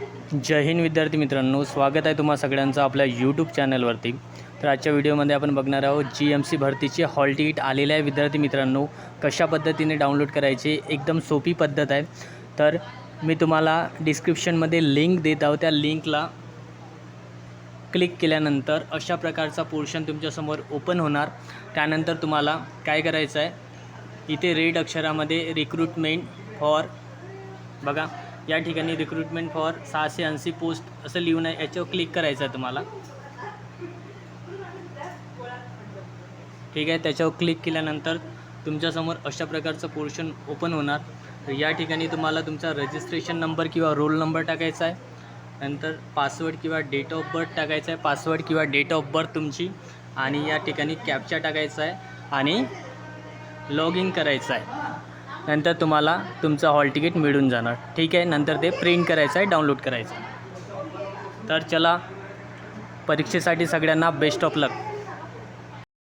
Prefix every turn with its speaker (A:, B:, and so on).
A: जय हिंद विद्यार्थी मित्रांनो स्वागत आहे तुम्हा सगळ्यांचं आपल्या यूट्यूब चॅनलवरती तर आजच्या व्हिडिओमध्ये आपण बघणार आहोत जी एम सी भरतीचे हॉल तिकीट आलेले आहे विद्यार्थी मित्रांनो. कशा पद्धतीने डाउनलोड करायची एकदम सोपी पद्धत आहे. तर मी तुम्हाला डिस्क्रिप्शनमध्ये लिंक देत आहोत त्या लिंकला क्लिक केल्यानंतर अशा प्रकारचा पोर्शन तुमच्यासमोर ओपन होणार. त्यानंतर तुम्हाला काय करायचं आहे इथे रेड अक्षरामध्ये रिक्रुटमेंट फॉर बघा. या ठिकाणी रिक्रुटमेंट फॉर सहाशे ऐंशी पोस्ट असं लिहून आहे. याच्यावर क्लिक करायचं आहे तुम्हाला. ठीक आहे त्याच्यावर क्लिक केल्यानंतर तुमच्यासमोर अशा प्रकारचं पोर्शन ओपन होणार. तर या ठिकाणी तुम्हाला तुमचा रजिस्ट्रेशन नंबर किंवा रोल नंबर टाकायचा आहे. नंतर पासवर्ड किंवा डेट ऑफ बर्थ टाकायचा आहे. पासवर्ड किंवा डेट ऑफ बर्थ तुमची. आणि या ठिकाणी कॅप्चा टाकायचा आहे. आणि लॉग इन करायचं आहे. नंतर तुम्हाला तुमचं हॉल तिकीट मिळून जाणार. ठीक आहे? नंतर ते प्रिंट करायचं आहे डाउनलोड करायचं आहे. तर चला परीक्षेसाठी सगळ्यांना बेस्ट ऑफ लक